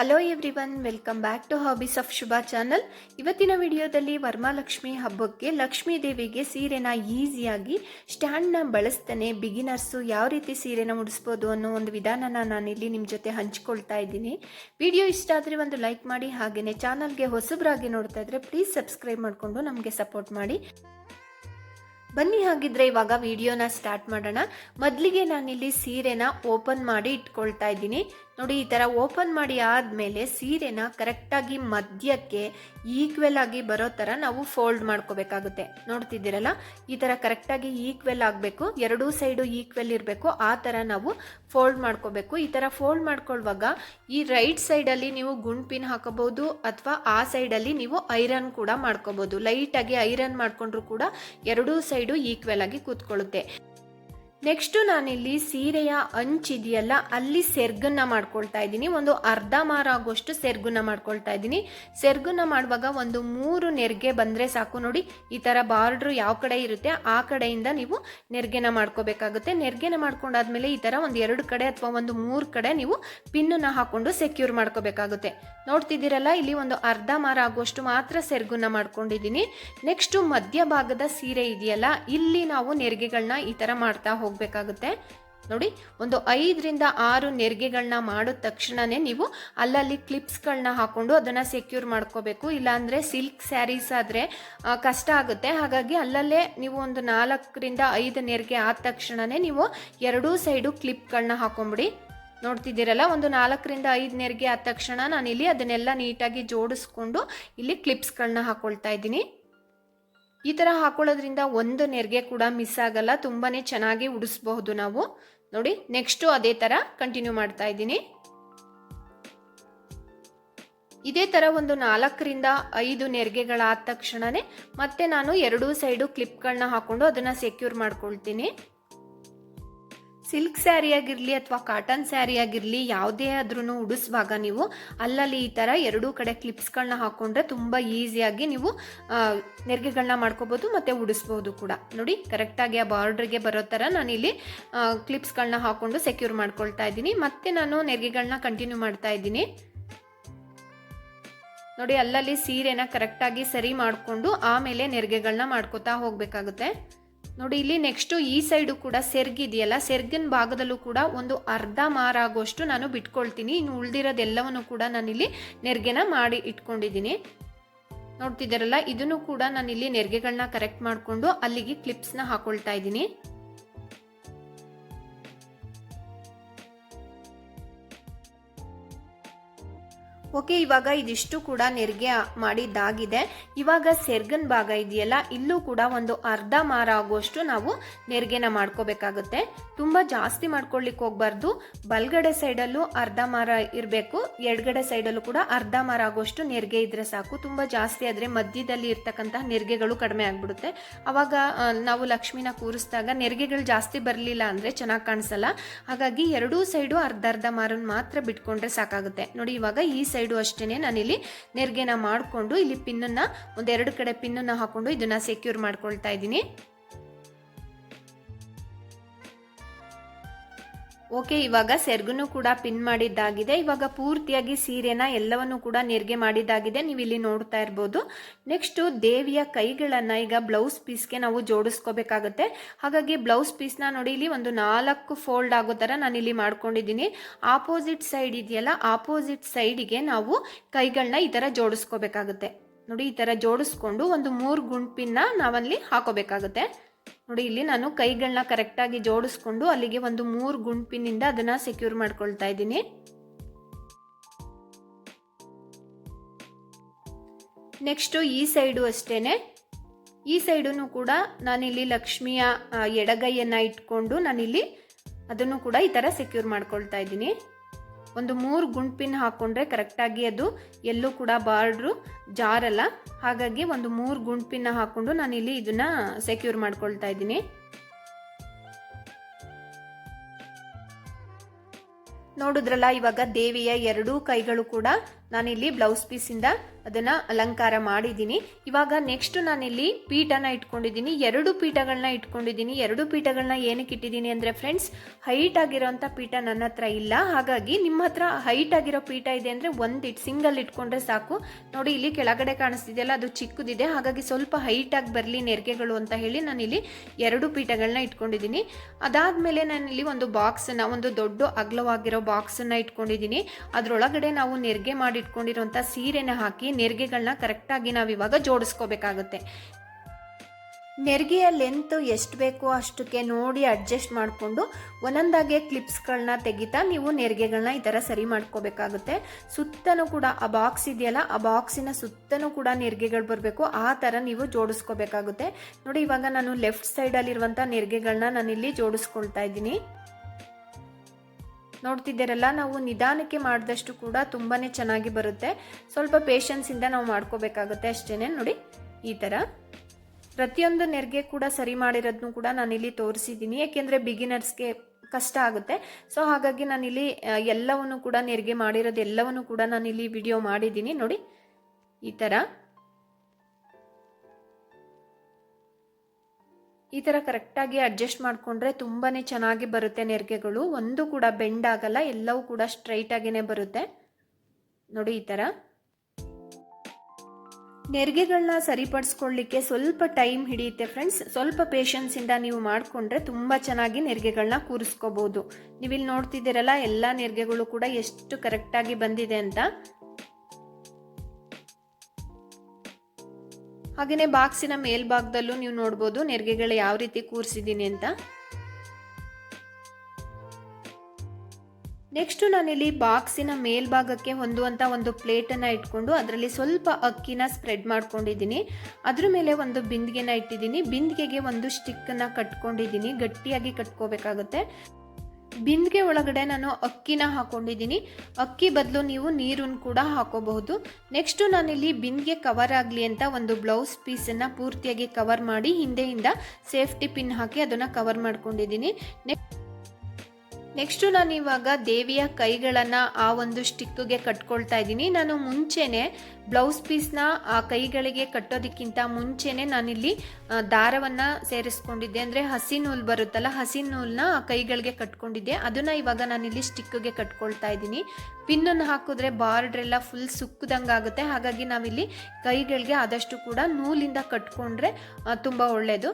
Hello everyone welcome back to hobbies of Shubha channel ಇವತ್ತಿನ ವಿಡಿಯೋದಲ್ಲಿ ವರ್ಮಾಲಕ್ಷ್ಮಿ ಹಬ್ಬಕ್ಕೆ ಲಕ್ಷ್ಮೀ ದೇವಿಗೆ ಸೀರೆನ ಈಸಿಯಾಗಿ ಸ್ಟ್ಯಾಂಡ್ನ ಬಳಸ್ತಾನೆ ಬಿಗಿನರ್ಸು ಯಾವ ರೀತಿ ಸೀರೆನ ಉಡಿಸ್ಬೋದು ಅನ್ನೋ ಒಂದು ವಿಧಾನನ ನಾನಿಲ್ಲಿ ನಿಮ್ಮ ಜೊತೆ ಹಂಚ್ಕೊಳ್ತಾ ಇದ್ದೀನಿ. ವಿಡಿಯೋ ಇಷ್ಟ ಆದರೆ ಒಂದು ಲೈಕ್ ಮಾಡಿ ಹಾಗೆಯೇ ಚಾನಲ್ಗೆ ಹೊಸಬ್ರಾಗಿ ನೋಡ್ತಾ ಇದ್ರೆ ಪ್ಲೀಸ್ ಸಬ್ಸ್ಕ್ರೈಬ್ ಮಾಡಿಕೊಂಡು ನಮಗೆ ಸಪೋರ್ಟ್ ಮಾಡಿ. ಬನ್ನಿ ಹಾಗಿದ್ರೆ ಇವಾಗ ವಿಡಿಯೋನ ಸ್ಟಾರ್ಟ್ ಮಾಡೋಣ. ಮೊದಲಿಗೆ ನಾನಿಲ್ಲಿ ಸೀರೆನ ಓಪನ್ ಮಾಡಿ ಇಟ್ಕೊಳ್ತಾ ಇದ್ದೀನಿ. ನೋಡಿ, ಈ ಥರ ಓಪನ್ ಮಾಡಿ ಆದಮೇಲೆ ಸೀರೆನ ಕರೆಕ್ಟಾಗಿ ಮಧ್ಯಕ್ಕೆ ಈಕ್ವೆಲ್ ಆಗಿ ಬರೋ ಥರ ನಾವು ಫೋಲ್ಡ್ ಮಾಡ್ಕೋಬೇಕಾಗುತ್ತೆ. ನೋಡ್ತಿದ್ದೀರಲ್ಲ? ಈ ಥರ ಕರೆಕ್ಟಾಗಿ ಈಕ್ವೆಲ್ ಆಗಬೇಕು, ಎರಡೂ ಸೈಡು ಈಕ್ವೆಲ್ ಇರಬೇಕು, ಆ ಥರ ನಾವು ಫೋಲ್ಡ್ ಮಾಡ್ಕೋಬೇಕು. ಈ ಥರ ಫೋಲ್ಡ್ ಮಾಡ್ಕೊಳ್ಳುವಾಗ ಈ ರೈಟ್ ಸೈಡಲ್ಲಿ ನೀವು ಗುಂಡ್ ಪಿನ್ ಹಾಕೋಬಹುದು ಅಥವಾ ಆ ಸೈಡಲ್ಲಿ ನೀವು ಐರನ್ ಕೂಡ ಮಾಡ್ಕೋಬಹುದು. ಲೈಟಾಗಿ ಐರನ್ ಮಾಡ್ಕೊಂಡ್ರು ಕೂಡ ಎರಡೂ ಸೈಡು ಈಕ್ವೆಲ್ ಆಗಿ ಕೂತ್ಕೊಳ್ಳುತ್ತೆ. ನೆಕ್ಸ್ಟು ನಾನಿಲ್ಲಿ ಸೀರೆಯ ಅಂಚಿದೆಯಲ್ಲ, ಅಲ್ಲಿ ಸೆರ್ಗನ್ನ ಮಾಡ್ಕೊಳ್ತಾ ಇದ್ದೀನಿ. ಒಂದು ಅರ್ಧ ಮಾರ ಆಗೋಷ್ಟು ಸೆರ್ಗನ್ನ ಮಾಡ್ಕೊಳ್ತಾ ಇದ್ದೀನಿ. ಸೆರ್ಗನ್ನ ಮಾಡುವಾಗ ಒಂದು ಮೂರು ನೆರಿಗೆ ಬಂದರೆ ಸಾಕು ನೋಡಿ, ಈ ಥರ ಬಾರ್ಡ್ರು ಯಾವ ಕಡೆ ಇರುತ್ತೆ, ಆ ಕಡೆಯಿಂದ ನೀವು ನೆರಿಗೆನ ಮಾಡ್ಕೋಬೇಕಾಗುತ್ತೆ. ನೆರಿಗೆನ ಮಾಡ್ಕೊಂಡಾದ್ಮೇಲೆ ಈ ಥರ ಒಂದು ಎರಡು ಕಡೆ ಅಥವಾ ಒಂದು ಮೂರು ಕಡೆ ನೀವು ಪಿನ್ನನ್ನು ಹಾಕೊಂಡು ಸೆಕ್ಯೂರ್ ಮಾಡ್ಕೋಬೇಕಾಗುತ್ತೆ. ನೋಡ್ತಿದ್ದೀರಲ್ಲ, ಇಲ್ಲಿ ಒಂದು ಅರ್ಧ ಮಾರ ಆಗುವಷ್ಟು ಮಾತ್ರ ಸೆರ್ಗನ್ನ ಮಾಡ್ಕೊಂಡಿದ್ದೀನಿ. ನೆಕ್ಸ್ಟು ಮಧ್ಯಭಾಗದ ಸೀರೆ ಇದೆಯಲ್ಲ, ಇಲ್ಲಿ ನಾವು ನೆರಿಗೆಗಳನ್ನ ಈ ಥರ ಮಾಡ್ತಾ ಹೋಗಬೇಕಾಗುತ್ತೆ. ನೋಡಿ, ಒಂದು ಐದರಿಂದ ಆರು ನೆರಿಗೆಗಳನ್ನ ಮಾಡಿದ ತಕ್ಷಣವೇ ನೀವು ಅಲ್ಲಲ್ಲಿ ಕ್ಲಿಪ್ಸ್ಗಳನ್ನ ಹಾಕೊಂಡು ಅದನ್ನು ಸೆಕ್ಯೂರ್ ಮಾಡ್ಕೋಬೇಕು. ಇಲ್ಲಾಂದರೆ ಸಿಲ್ಕ್ ಸ್ಯಾರೀಸ್ ಆದರೆ ಕಷ್ಟ ಆಗುತ್ತೆ. ಹಾಗಾಗಿ ಅಲ್ಲಲ್ಲೇ ನೀವು ಒಂದು ನಾಲ್ಕರಿಂದ ಐದು ನೆರಿಗೆ ಆದ ತಕ್ಷಣವೇ ನೀವು ಎರಡೂ ಸೈಡು ಕ್ಲಿಪ್ಗಳನ್ನ ಹಾಕೊಂಬಿಡಿ. ನೋಡ್ತಿದ್ದೀರಲ್ಲ, ಒಂದು ನಾಲ್ಕರಿಂದ ಐದು ನೆರಿಗೆ ಆದ ತಕ್ಷಣ ನಾನಿಲ್ಲಿ ಅದನ್ನೆಲ್ಲ ನೀಟಾಗಿ ಜೋಡಿಸ್ಕೊಂಡು ಇಲ್ಲಿ ಕ್ಲಿಪ್ಸ್ಗಳನ್ನ ಹಾಕ್ಕೊಳ್ತಾ ಇದ್ದೀನಿ. ಈ ಥರ ಹಾಕೊಳ್ಳೋದ್ರಿಂದ ಒಂದು ನೆರಿಗೆ ಕೂಡ ಮಿಸ್ ಆಗಲ್ಲ ತುಂಬಾ ಚೆನ್ನಾಗಿ ಉಡಿಸ್ಬಹುದು ನಾವು. ನೋಡಿ ನೆಕ್ಸ್ಟು ಅದೇ ಥರ ಕಂಟಿನ್ಯೂ ಮಾಡ್ತಾ ಇದ್ದೀನಿ. ಇದೇ ಥರ ಒಂದು ನಾಲ್ಕರಿಂದ ಐದು ನೆರಿಗೆಗಳಾದ ತಕ್ಷಣನೇ ಮತ್ತೆ ನಾನು ಎರಡೂ ಸೈಡು ಕ್ಲಿಪ್ಗಳನ್ನ ಹಾಕೊಂಡು ಅದನ್ನು ಸೆಕ್ಯೂರ್ ಮಾಡ್ಕೊಳ್ತೀನಿ. ಸಿಲ್ಕ್ ಸ್ಯಾರಿ ಆಗಿರಲಿ ಅಥವಾ ಕಾಟನ್ ಸ್ಯಾರಿ ಆಗಿರಲಿ, ಯಾವುದೇ ಆದ್ರೂ ಉಡಿಸುವಾಗ ನೀವು ಅಲ್ಲಲ್ಲಿ ಈ ಥರ ಎರಡೂ ಕಡೆ ಕ್ಲಿಪ್ಸ್ಗಳನ್ನ ಹಾಕೊಂಡ್ರೆ ತುಂಬ ಈಸಿಯಾಗಿ ನೀವು ನೆರಿಗೆಗಳನ್ನ ಮಾಡ್ಕೋಬೋದು ಮತ್ತು ಉಡಿಸ್ಬೋದು ಕೂಡ. ನೋಡಿ, ಕರೆಕ್ಟಾಗಿ ಆ ಬಾರ್ಡ್ರಿಗೆ ಬರೋ ಥರ ನಾನಿಲ್ಲಿ ಕ್ಲಿಪ್ಸ್ಗಳನ್ನ ಹಾಕೊಂಡು ಸೆಕ್ಯೂರ್ ಮಾಡ್ಕೊಳ್ತಾ ಇದ್ದೀನಿ. ಮತ್ತೆ ನಾನು ನೆರಿಗೆಗಳನ್ನ ಕಂಟಿನ್ಯೂ ಮಾಡ್ತಾ ಇದ್ದೀನಿ. ನೋಡಿ, ಅಲ್ಲಲ್ಲಿ ಸೀರೆನ ಕರೆಕ್ಟಾಗಿ ಸರಿ ಮಾಡಿಕೊಂಡು ಆಮೇಲೆ ನೆರಿಗೆಗಳನ್ನ ಮಾಡ್ಕೋತಾ ಹೋಗಬೇಕಾಗುತ್ತೆ. ನೋಡಿ, ಇಲ್ಲಿ ನೆಕ್ಸ್ಟು ಈ ಸೈಡು ಕೂಡ ಸೆರ್ಗಿದೆಯಲ್ಲ ಸೆರ್ಗಿನ ಭಾಗದಲ್ಲೂ ಕೂಡ ಒಂದು ಅರ್ಧ ಮಾರಾಗೋಷ್ಟು ನಾನು ಬಿಟ್ಕೊಳ್ತೀನಿ. ಇನ್ನು ಉಳಿದಿರೋದೆಲ್ಲವನ್ನು ಕೂಡ ನಾನಿಲ್ಲಿ ನೆರಿಗೆನ ಮಾಡಿ ಇಟ್ಕೊಂಡಿದ್ದೀನಿ. ನೋಡ್ತಿದ್ದಾರಲ್ಲ, ಇದನ್ನು ಕೂಡ ನಾನಿಲ್ಲಿ ನೆರಿಗೆಗಳನ್ನ ಕರೆಕ್ಟ್ ಮಾಡಿಕೊಂಡು ಅಲ್ಲಿಗೆ ಕ್ಲಿಪ್ಸ್ನ ಹಾಕೊಳ್ತಾ ಇದ್ದೀನಿ. ಓಕೆ, ಇವಾಗ ಇದಿಷ್ಟು ಕೂಡ ನೆರಿಗೆ ಮಾಡಿದ್ದಾಗಿದೆ. ಇವಾಗ ಸೆರ್ಗನ್ ಭಾಗ ಇದೆಯಲ್ಲ, ಇಲ್ಲೂ ಕೂಡ ಒಂದು ಅರ್ಧ ಮಾರ ಆಗುವಷ್ಟು ನಾವು ನೆರಿಗೆನ ಮಾಡ್ಕೋಬೇಕಾಗುತ್ತೆ. ತುಂಬ ಜಾಸ್ತಿ ಮಾಡ್ಕೊಳ್ಲಿಕ್ಕೆ ಹೋಗ್ಬಾರ್ದು. ಬಲ್ಗಡೆ ಸೈಡಲ್ಲೂ ಅರ್ಧ ಮಾರ ಇರಬೇಕು, ಎಡಗಡೆ ಸೈಡಲ್ಲೂ ಕೂಡ ಅರ್ಧ ಮಾರ ಆಗುವಷ್ಟು ನೆರಿಗೆ ಇದ್ರೆ ಸಾಕು. ತುಂಬ ಜಾಸ್ತಿ ಆದರೆ ಮಧ್ಯದಲ್ಲಿ ಇರ್ತಕ್ಕಂತಹ ನೆರಿಗೆಗಳು ಕಡಿಮೆ ಆಗಿಬಿಡುತ್ತೆ. ಅವಾಗ ನಾವು ಲಕ್ಷ್ಮಿನ ಕೂರಿಸಿದಾಗ ನೆರಿಗೆಗಳು ಜಾಸ್ತಿ ಬರಲಿಲ್ಲ ಅಂದರೆ ಚೆನ್ನಾಗಿ ಕಾಣಿಸಲ್ಲ. ಹಾಗಾಗಿ ಎರಡೂ ಸೈಡು ಅರ್ಧ ಅರ್ಧ ಮಾರನ್ ಮಾತ್ರ ಬಿಟ್ಕೊಂಡ್ರೆ ಸಾಕಾಗುತ್ತೆ. ನೋಡಿ, ಇವಾಗ ಈ ಸೈಡ್ ಸೈಡು ಅಷ್ಟೇ ನಾನಿಲ್ಲಿ ನೆರಿಗೆನ ಮಾಡಿಕೊಂಡು ಇಲ್ಲಿ ಪಿನ್ನನ್ನು ಒಂದೆರಡು ಕಡೆ ಪಿನ್ನನ್ನು ಹಾಕೊಂಡು ಇದನ್ನು ಸೆಕ್ಯೂರ್ ಮಾಡ್ಕೊಳ್ತಾ ಇದ್ದೀನಿ. ಓಕೆ, ಇವಾಗ ಸೆರ್ಗುನು ಕೂಡ ಪಿನ್ ಮಾಡಿದ್ದಾಗಿದೆ. ಇವಾಗ ಪೂರ್ತಿಯಾಗಿ ಸೀರೆನ ಎಲ್ಲವನ್ನು ಕೂಡ ನೆರಿಗೆ ಮಾಡಿದ್ದಾಗಿದೆ. ನೀವು ಇಲ್ಲಿ ನೋಡ್ತಾ ಇರ್ಬೋದು. ನೆಕ್ಸ್ಟು ದೇವಿಯ ಕೈಗಳನ್ನು ಈಗ ಬ್ಲೌಸ್ ಪೀಸ್ಗೆ ನಾವು ಜೋಡಿಸ್ಕೋಬೇಕಾಗುತ್ತೆ. ಹಾಗಾಗಿ ಬ್ಲೌಸ್ ಪೀಸ್ನ ನೋಡಿ, ಇಲ್ಲಿ ಒಂದು ನಾಲ್ಕು ಫೋಲ್ಡ್ ಆಗೋ ಥರ ಇಲ್ಲಿ ಮಾಡ್ಕೊಂಡಿದ್ದೀನಿ. ಆಪೋಸಿಟ್ ಸೈಡ್ ಇದೆಯಲ್ಲ, ಆಪೋಸಿಟ್ ಸೈಡಿಗೆ ನಾವು ಕೈಗಳನ್ನ ಈ ಥರ ಜೋಡಿಸ್ಕೋಬೇಕಾಗುತ್ತೆ. ನೋಡಿ, ಈ ಥರ ಜೋಡಿಸ್ಕೊಂಡು ಒಂದು ಮೂರು ಗುಂಪಿನ ನಾವಲ್ಲಿ ಹಾಕೋಬೇಕಾಗುತ್ತೆ. ನೋಡಿ, ಇಲ್ಲಿ ನಾನು ಕೈಗಳನ್ನ ಕರೆಕ್ಟಾಗಿ ಜೋಡಿಸ್ಕೊಂಡು ಅಲ್ಲಿಗೆ ಒಂದು ಮೂರು ಗುಂಪಿನಿಂದ ಅದನ್ನು ಸೆಕ್ಯೂರ್ ಮಾಡ್ಕೊಳ್ತಾ ಇದ್ದೀನಿ. ನೆಕ್ಸ್ಟು ಈ ಸೈಡು ಅಷ್ಟೇ ಈ ಸೈಡೂ ಕೂಡ ನಾನಿಲ್ಲಿ ಲಕ್ಷ್ಮಿಯ ಎಡಗೈಯನ್ನು ಇಟ್ಕೊಂಡು ನಾನಿಲ್ಲಿ ಅದನ್ನು ಕೂಡ ಈ ಥರ ಸೆಕ್ಯೂರ್ ಮಾಡ್ಕೊಳ್ತಾ ಇದ್ದೀನಿ. ಒಂದು ಮೂರು ಗುಂಡ್ ಪಿನ್ ಹಾಕೊಂಡ್ರೆ ಕರೆಕ್ಟಾಗಿ ಅದು ಎಲ್ಲೂ ಕೂಡ ಬಾರ್ಡ್ರು ಜಾರಲ್ಲ. ಹಾಗಾಗಿ ಒಂದು ಮೂರು ಗುಂಪಿನ ಹಾಕ್ಕೊಂಡು ನಾನಿಲ್ಲಿ ಇದನ್ನ ಸೆಕ್ಯೂರ್ ಮಾಡ್ಕೊಳ್ತಾ ಇದ್ದೀನಿ. ನೋಡಿದ್ರಲ್ಲ ಇವಾಗ ದೇವಿಯ ಎರಡೂ ಕೈಗಳು ಕೂಡ ನಾನಿಲ್ಲಿ ಬ್ಲೌಸ್ ಪೀಸಿಂದ ಅದನ್ನು ಅಲಂಕಾರ ಮಾಡಿದ್ದೀನಿ. ಇವಾಗ ನೆಕ್ಸ್ಟ್ ನಾನಿಲ್ಲಿ ಪೀಠನ ಇಟ್ಕೊಂಡಿದ್ದೀನಿ. ಎರಡು ಪೀಠಗಳನ್ನ ಇಟ್ಕೊಂಡಿದ್ದೀನಿ. ಎರಡು ಪೀಠಗಳನ್ನ ಏನಕ್ಕೆ ಇಟ್ಟಿದ್ದೀನಿ ಅಂದರೆ ಫ್ರೆಂಡ್ಸ್ ಹೈಟ್ ಆಗಿರೋಂಥ ಪೀಠ ನನ್ನ ಹತ್ರ ಇಲ್ಲ. ಹಾಗಾಗಿ ನಿಮ್ಮ ಹತ್ರ ಹೈಟ್ ಆಗಿರೋ ಪೀಠ ಇದೆ ಅಂದರೆ ಒಂದು ಇಟ್ ಸಿಂಗಲ್ ಇಟ್ಕೊಂಡ್ರೆ ಸಾಕು. ನೋಡಿ, ಇಲ್ಲಿ ಕೆಳಗಡೆ ಕಾಣಿಸ್ತಿದೆಯಲ್ಲ, ಅದು ಚಿಕ್ಕದಿದೆ. ಹಾಗಾಗಿ ಸ್ವಲ್ಪ ಹೈಟ್ ಆಗಿ ಬರಲಿ ನೆರಿಗೆಗಳು ಅಂತ ಹೇಳಿ ನಾನಿಲ್ಲಿ ಎರಡು ಪೀಠಗಳನ್ನ ಇಟ್ಕೊಂಡಿದ್ದೀನಿ. ಅದಾದಮೇಲೆ ನಾನಿಲ್ಲಿ ಒಂದು ಬಾಕ್ಸನ್ನ ಒಂದು ದೊಡ್ಡ ಅಗಲವಾಗಿರೋ ಬಾಕ್ಸನ್ನು ಇಟ್ಕೊಂಡಿದ್ದೀನಿ. ಅದರೊಳಗಡೆ ನಾವು ನೆರಿಗೆ ಮಾಡಿ ಇಟ್ಕೊಂಡಿರೋಂಥ ಸೀರೆನ ಹಾಕಿ ನೆರಿಗೆಗಳನ್ನ ಕರೆಕ್ಟಾಗಿ ನಾವು ಇವಾಗ ಜೋಡಿಸ್ಕೋಬೇಕಾಗುತ್ತೆ. ನೆರಿಗೆಯ ಲೆಂತ್ ಎಷ್ಟು ಬೇಕೋ ಅಷ್ಟಕ್ಕೆ ನೋಡಿ ಅಡ್ಜಸ್ಟ್ ಮಾಡಿಕೊಂಡು ಒಂದೊಂದಾಗೆ ಕ್ಲಿಪ್ಸ್ಗಳನ್ನ ತೆಗಿತಾ ನೀವು ನೆರಿಗೆಗಳನ್ನ ಈ ಥರ ಸರಿ ಮಾಡ್ಕೋಬೇಕಾಗುತ್ತೆ. ಸುತ್ತನೂ ಕೂಡ ಆ ಬಾಕ್ಸ್ ಇದೆಯಲ್ಲ, ಆ ಬಾಕ್ಸಿನ ಸುತ್ತನೂ ಕೂಡ ನೆರಿಗೆಗಳು ಬರಬೇಕು. ಆ ಥರ ನೀವು ಜೋಡಿಸ್ಕೋಬೇಕಾಗುತ್ತೆ. ನೋಡಿ, ಇವಾಗ ನಾನು ಲೆಫ್ಟ್ ಸೈಡಲ್ಲಿರುವಂಥ ನೆರಿಗೆಗಳನ್ನ ನಾನಿಲ್ಲಿ ಜೋಡಿಸ್ಕೊಳ್ತಾ ಇದ್ದೀನಿ. ನೋಡ್ತಿದ್ದೀರಲ್ಲ, ನಾವು ನಿಧಾನಕ್ಕೆ ಮಾಡಿದಷ್ಟು ಕೂಡ ತುಂಬಾ ಚೆನ್ನಾಗಿ ಬರುತ್ತೆ. ಸ್ವಲ್ಪ ಪೇಷನ್ಸಿಂದ ನಾವು ಮಾಡ್ಕೋಬೇಕಾಗುತ್ತೆ ಅಷ್ಟೇ ನೋಡಿ, ಈ ಥರ ಪ್ರತಿಯೊಂದು ನೆರಿಗೆ ಕೂಡ ಸರಿ ಮಾಡಿರೋದನ್ನು ಕೂಡ ನಾನಿಲ್ಲಿ ತೋರಿಸಿದ್ದೀನಿ. ಯಾಕೆಂದರೆ ಬಿಗಿನರ್ಸ್ಗೆ ಕಷ್ಟ ಆಗುತ್ತೆ. ಸೊ ಹಾಗಾಗಿ ನಾನಿಲ್ಲಿ ಎಲ್ಲವನ್ನು ಕೂಡ ನೆರಿಗೆ ಮಾಡಿರೋದು ಎಲ್ಲವನ್ನು ಕೂಡ ನಾನಿಲ್ಲಿ ವಿಡಿಯೋ ಮಾಡಿದ್ದೀನಿ. ನೋಡಿ, ಈ ಥರ ಈ ಥರ ಕರೆಕ್ಟಾಗಿ ಅಡ್ಜಸ್ಟ್ ಮಾಡಿಕೊಂಡ್ರೆ ತುಂಬಾ ಚೆನ್ನಾಗಿ ಬರುತ್ತೆ ನೆರಿಗೆಗಳು. ಒಂದು ಕೂಡ ಬೆಂಡ್ ಆಗಲ್ಲ, ಎಲ್ಲವೂ ಕೂಡ ಸ್ಟ್ರೈಟ್ ಆಗೇನೆ ಬರುತ್ತೆ. ನೋಡಿ ಈ ಥರ ನೆರಿಗೆಗಳನ್ನ ಸರಿಪಡಿಸ್ಕೊಳ್ಳಿಕ್ಕೆ ಸ್ವಲ್ಪ ಟೈಮ್ ಹಿಡಿಯುತ್ತೆ ಫ್ರೆಂಡ್ಸ್ ಸ್ವಲ್ಪ ಪೇಷನ್ಸಿಂದ ನೀವು ಮಾಡಿಕೊಂಡ್ರೆ ತುಂಬ ಚೆನ್ನಾಗಿ ನೆರಿಗೆಗಳನ್ನ ಕೂರಿಸ್ಕೋಬೋದು. ನೀವಿಲ್ಲಿ ನೋಡ್ತಿದ್ದೀರಲ್ಲ, ಎಲ್ಲ ನೆರಿಗೆಗಳು ಕೂಡ ಎಷ್ಟು ಕರೆಕ್ಟಾಗಿ ಬಂದಿದೆ ಅಂತ. ಹಾಗೆಯೇ ಬಾಕ್ಸಿನ ಮೇಲ್ಭಾಗದಲ್ಲೂ ನೀವು ನೋಡ್ಬೋದು ನೆರಿಗೆಗಳು ಯಾವ ರೀತಿ ಕೂರಿಸಿದ್ದೀನಿ ಅಂತ. ನೆಕ್ಸ್ಟು ನಾನಿಲ್ಲಿ ಬಾಕ್ಸಿನ ಮೇಲ್ಭಾಗಕ್ಕೆ ಹೊಂದುವಂಥ ಒಂದು ಪ್ಲೇಟನ್ನು ಇಟ್ಕೊಂಡು ಅದರಲ್ಲಿ ಸ್ವಲ್ಪ ಅಕ್ಕಿನ ಸ್ಪ್ರೆಡ್ ಮಾಡ್ಕೊಂಡಿದ್ದೀನಿ. ಅದ್ರ ಮೇಲೆ ಒಂದು ಬಿಂದಿಗೆನ ಇಟ್ಟಿದ್ದೀನಿ. ಬಿಂದಿಗೆಗೆ ಒಂದು ಸ್ಟಿಕ್ಕನ್ನು ಕಟ್ಕೊಂಡಿದ್ದೀನಿ. ಗಟ್ಟಿಯಾಗಿ ಕಟ್ಕೋಬೇಕಾಗುತ್ತೆ. ಬಿಂದಿಗೆ ಒಳಗಡೆ ನಾನು ಅಕ್ಕಿನ ಹಾಕೊಂಡಿದ್ದೀನಿ. ಅಕ್ಕಿ ಬದಲು ನೀವು ನೀರನ್ನು ಕೂಡ ಹಾಕೋಬಹುದು. ನೆಕ್ಸ್ಟು ನಾನಿಲ್ಲಿ ಬಿಂದಿಗೆ ಕವರ್ ಆಗಲಿ ಅಂತ ಒಂದು ಬ್ಲೌಸ್ ಪೀಸನ್ನು ಪೂರ್ತಿಯಾಗಿ ಕವರ್ ಮಾಡಿ ಹಿಂದೆಯಿಂದ ಸೇಫ್ಟಿ ಪಿನ್ ಹಾಕಿ ಅದನ್ನು ಕವರ್ ಮಾಡ್ಕೊಂಡಿದ್ದೀನಿ. ನೆಕ್ಸ್ಟ್ ನೆಕ್ಸ್ಟು ನಾನು ಇವಾಗ ದೇವಿಯ ಕೈಗಳನ್ನು ಆ ಒಂದು ಸ್ಟಿಕ್ಕಿಗೆ ಕಟ್ಕೊಳ್ತಾ ಇದ್ದೀನಿ. ನಾನು ಮುಂಚೆನೆ ಬ್ಲೌಸ್ ಪೀಸ್ನ ಆ ಕೈಗಳಿಗೆ ಕಟ್ಟೋದಕ್ಕಿಂತ ಮುಂಚೆನೆ ನಾನಿಲ್ಲಿ ದಾರವನ್ನು ಸೇರಿಸ್ಕೊಂಡಿದ್ದೆ. ಅಂದರೆ ಹಸಿ ನೂಲು ಬರುತ್ತಲ್ಲ, ಹಸಿ ನೂಲನ್ನ ಆ ಕೈಗಳಿಗೆ ಕಟ್ಕೊಂಡಿದ್ದೆ. ಅದನ್ನು ಇವಾಗ ನಾನಿಲ್ಲಿ ಸ್ಟಿಕ್ಕಿಗೆ ಕಟ್ಕೊಳ್ತಾ ಇದ್ದೀನಿ. ಪಿನ್ನನ್ನು ಹಾಕಿದ್ರೆ ಬಾರ್ಡ್ರೆಲ್ಲ ಫುಲ್ ಸುಕ್ಕದಂಗೆ ಆಗುತ್ತೆ. ಹಾಗಾಗಿ ನಾವಿಲ್ಲಿ ಕೈಗಳಿಗೆ ಆದಷ್ಟು ಕೂಡ ನೂಲಿಂದ ಕಟ್ಕೊಂಡ್ರೆ ತುಂಬ ಒಳ್ಳೆಯದು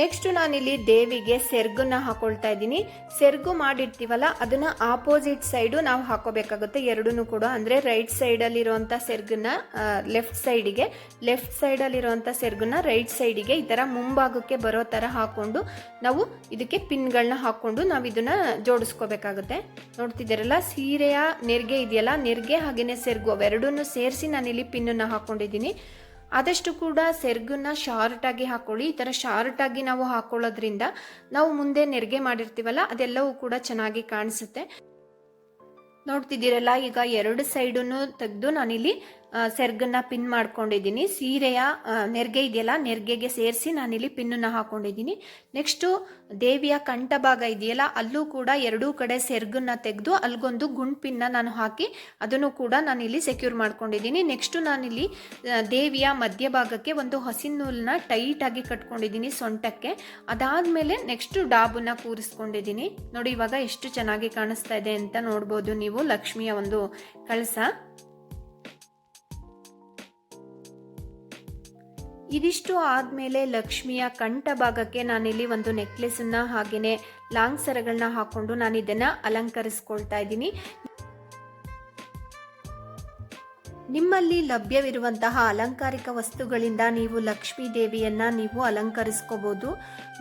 ನೆಕ್ಸ್ಟ್ ನಾನಿಲ್ಲಿ ದೇವಿಗೆ ಸೆರ್ಗನ್ನ ಹಾಕೊಳ್ತಾ ಇದ್ದೀನಿ. ಸೆರ್ಗು ಮಾಡಿರ್ತೀವಲ್ಲ, ಅದನ್ನ ಆಪೋಸಿಟ್ ಸೈಡು ನಾವು ಹಾಕೋಬೇಕಾಗುತ್ತೆ. ಎರಡೂ ಕೂಡ. ಅಂದರೆ ರೈಟ್ ಸೈಡಲ್ಲಿರುವಂಥ ಸೆರ್ಗನ್ನ ಲೆಫ್ಟ್ ಸೈಡಿಗೆ ಲೆಫ್ಟ್ ಸೈಡಲ್ಲಿರುವಂಥ ಸೆರ್ಗನ್ನ ರೈಟ್ ಸೈಡಿಗೆ ಈ ಥರ ಮುಂಭಾಗಕ್ಕೆ ಬರೋ ಥರ ಹಾಕೊಂಡು ನಾವು ಇದಕ್ಕೆ ಪಿನ್ಗಳನ್ನ ಹಾಕೊಂಡು ನಾವು ಇದನ್ನ ಜೋಡಿಸ್ಕೋಬೇಕಾಗುತ್ತೆ. ನೋಡ್ತಿದ್ದೀರಲ್ಲ, ಸೀರೆಯ ನೆರಿಗೆ ಇದೆಯಲ್ಲ, ನೆರಿಗೆ ಹಾಗೆಯೇ ಸೆರ್ಗು. ಅವೆರಡನ್ನೂ ಸೇರಿಸಿ ನಾನಿಲ್ಲಿ ಪಿನ್ನನ್ನು ಹಾಕೊಂಡಿದ್ದೀನಿ. ಆದಷ್ಟು ಕೂಡ ಸೆರ್ಗನ್ನ ಶಾರ್ಟಾಗಿ ಹಾಕೊಳ್ಳಿ. ಈ ಥರ ಶಾರ್ಟಾಗಿ ನಾವು ಹಾಕೊಳ್ಳೋದ್ರಿಂದ ನಾವು ಮುಂದೆ ನೆರಿಗೆ ಮಾಡಿರ್ತೀವಲ್ಲ, ಅದೆಲ್ಲವೂ ಕೂಡ ಚೆನ್ನಾಗಿ ಕಾಣಿಸುತ್ತೆ. ನೋಡ್ತಿದ್ದೀರಲ್ಲ, ಈಗ ಎರಡು ಸೈಡನ್ನು ತೆಗೆದು ನಾನಿಲ್ಲಿ ಸೆರ್ಗನ್ನ ಪಿನ್ ಮಾಡ್ಕೊಂಡಿದ್ದೀನಿ. ಸೀರೆಯ ನೆರ್ಗೆ ಇದೆಯಲ್ಲ, ನೆರಿಗೆಗೆ ಸೇರಿಸಿ ನಾನಿಲ್ಲಿ ಪಿನ್ನನ್ನು ಹಾಕೊಂಡಿದ್ದೀನಿ. ನೆಕ್ಸ್ಟು ದೇವಿಯ ಕಂಠ ಭಾಗ ಇದೆಯಲ್ಲ, ಅಲ್ಲೂ ಕೂಡ ಎರಡೂ ಕಡೆ ಸೆರ್ಗನ್ನ ತೆಗೆದು ಅಲ್ಗೊಂದು ಗುಂಡ್ ಪಿನ್ನ ನಾನು ಹಾಕಿ ಅದನ್ನು ಕೂಡ ನಾನಿಲ್ಲಿ ಸೆಕ್ಯೂರ್ ಮಾಡ್ಕೊಂಡಿದ್ದೀನಿ. ನೆಕ್ಸ್ಟು ನಾನಿಲ್ಲಿ ದೇವಿಯ ಮಧ್ಯಭಾಗಕ್ಕೆ ಒಂದು ಹಸಿ ನೂಲನ್ನ ಟೈಟಾಗಿ ಕಟ್ಕೊಂಡಿದ್ದೀನಿ ಸೊಂಟಕ್ಕೆ. ಅದಾದಮೇಲೆ ನೆಕ್ಸ್ಟು ಡಾಬನ್ನ ಕೂರಿಸ್ಕೊಂಡಿದ್ದೀನಿ. ನೋಡಿ ಇವಾಗ ಎಷ್ಟು ಚೆನ್ನಾಗಿ ಕಾಣಿಸ್ತಾ ಇದೆ ಅಂತ ನೋಡ್ಬೋದು ನೀವು, ಲಕ್ಷ್ಮಿಯ ಒಂದು ಕಳಸ. ಇದಿಷ್ಟು ಆದಮೇಲೆ ಲಕ್ಷ್ಮಿಯ ಕಂಠ ಭಾಗಕ್ಕೆ ನಾನಿಲ್ಲಿ ಒಂದು ನೆಕ್ಲೆಸನ್ನ ಹಾಗೆಯೇ ಲಾಂಗ್ ಸರಗಳನ್ನ ಹಾಕೊಂಡು ನಾನು ಇದನ್ನ ಅಲಂಕರಿಸ್ಕೊಳ್ತಾ ಇದ್ದೀನಿ. ನಿಮ್ಮಲ್ಲಿ ಲಭ್ಯವಿರುವಂತಹ ಅಲಂಕಾರಿಕ ವಸ್ತುಗಳಿಂದ ನೀವು ಲಕ್ಷ್ಮೀ ದೇವಿಯನ್ನ ನೀವು ಅಲಂಕರಿಸ್ಕೋಬಹುದು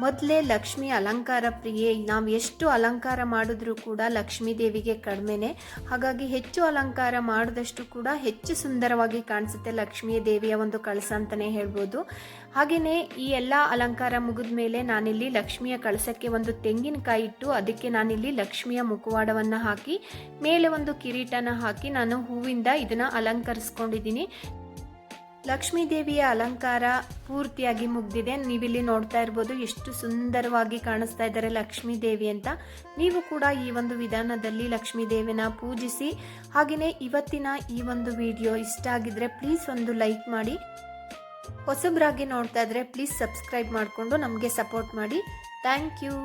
ಮೊದಲೇ ಲಕ್ಷ್ಮಿ ಅಲಂಕಾರ ಪ್ರಿಯೆ, ನಾವು ಎಷ್ಟು ಅಲಂಕಾರ ಮಾಡಿದ್ರೂ ಕೂಡ ಲಕ್ಷ್ಮೀ ದೇವಿಗೆ ಕಡಿಮೆನೆ. ಹಾಗಾಗಿ ಹೆಚ್ಚು ಅಲಂಕಾರ ಮಾಡಿದಷ್ಟು ಕೂಡ ಹೆಚ್ಚು ಸುಂದರವಾಗಿ ಕಾಣಿಸುತ್ತೆ ಲಕ್ಷ್ಮೀ ದೇವಿಯ ಒಂದು ಕಳಸ ಅಂತಲೇ ಹೇಳ್ಬೋದು. ಹಾಗೆಯೇ ಈ ಎಲ್ಲ ಅಲಂಕಾರ ಮುಗಿದ ಮೇಲೆ ನಾನಿಲ್ಲಿ ಲಕ್ಷ್ಮಿಯ ಕಳಸಕ್ಕೆ ಒಂದು ತೆಂಗಿನಕಾಯಿ ಇಟ್ಟು ಅದಕ್ಕೆ ನಾನಿಲ್ಲಿ ಲಕ್ಷ್ಮಿಯ ಮುಖವಾಡವನ್ನು ಹಾಕಿ, ಮೇಲೆ ಒಂದು ಕಿರೀಟನ ಹಾಕಿ ನಾನು ಹೂವಿಂದ ಇದನ್ನು ಅಲಂಕರಿಸ್ಕೊಂಡಿದ್ದೀನಿ ಲಕ್ಷ್ಮೀ ದೇವಿಯ ಅಲಂಕಾರ ಪೂರ್ತಿಯಾಗಿ ಮುಗ್ದಿದೆ. ನೀವಿಲ್ಲಿ ನೋಡ್ತಾ ಇರ್ಬೋದು ಎಷ್ಟು ಸುಂದರವಾಗಿ ಕಾಣಿಸ್ತಾ ಇದ್ದಾರೆ ಲಕ್ಷ್ಮೀ ದೇವಿ ಅಂತ. ನೀವು ಕೂಡ ಈ ಒಂದು ವಿಧಾನದಲ್ಲಿ ಲಕ್ಷ್ಮೀ ದೇವಿನ ಪೂಜಿಸಿ ಹಾಗೆಯೇ ಇವತ್ತಿನ ಈ ಒಂದು ವಿಡಿಯೋ ಇಷ್ಟ ಆಗಿದ್ರೆ ಪ್ಲೀಸ್ ಒಂದು ಲೈಕ್ ಮಾಡಿ. ಹೊಸಬ್ರಾಗಿ ನೋಡ್ತಾ ಇದ್ರೆ ಪ್ಲೀಸ್ ಸಬ್ಸ್ಕ್ರೈಬ್ ಮಾಡಿಕೊಂಡು ನಮಗೆ ಸಪೋರ್ಟ್ ಮಾಡಿ. Thank you.